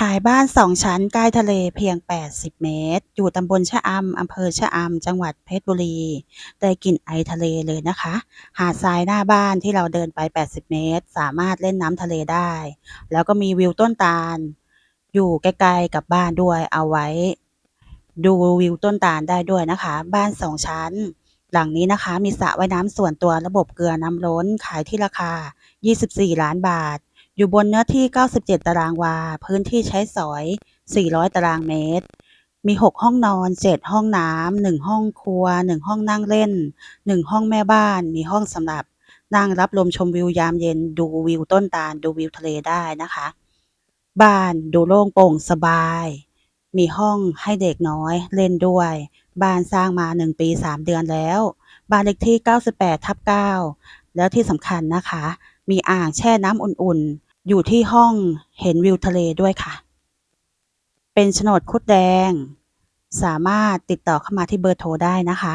ขายบ้าน2ชั้นใกล้ทะเลเพียง 80 เมตร อยู่ตำบลชะอำ อำเภอชะอำ จังหวัดเพชรบุรี ได้กลิ่นไอทะเลเลยนะคะ หาดทรายหน้าบ้านที่เราเดินไป 80 เมตร สามารถเล่นน้ำทะเลได้ แล้วก็มีวิวต้นตาล อยู่ใกล้ๆกับบ้านด้วย เอาไว้ ดูวิวต้นตาลได้ด้วยนะคะ บ้าน2ชั้น หลังนี้นะคะ มีสระว่ายน้ำส่วนตัวระบบเกลือน้ำล้น ขายที่ราคา 24 ล้านบาท อยู่บนเนื้อที่ 97 ตารางวา พื้นที่ใช้สอย 400 ตารางเมตร มี 6 ห้องนอน 7 ห้องน้ำ 1 ห้องครัว 1 ห้องนั่งเล่น 1 ห้องแม่บ้าน มีห้องสำหรับนั่งรับลมชมวิวยามเย็น ดูวิวต้นตาล ดูวิวทะเลได้นะคะ บ้านดูโล่งโปร่งสบาย มีห้องให้เด็กน้อยเล่นด้วย บ้านสร้างมา 1 ปี 3 เดือนแล้ว บ้านเลขที่ 98 ทับ 9 แล้วที่สำคัญนะคะ มีอ่างแช่น้ำอุ่นๆ อยู่ที่ห้องเห็นวิวทะเลด้วยค่ะ เป็นโฉนดคุดแดง สามารถติดต่อเข้ามาที่เบอร์โทรได้นะคะ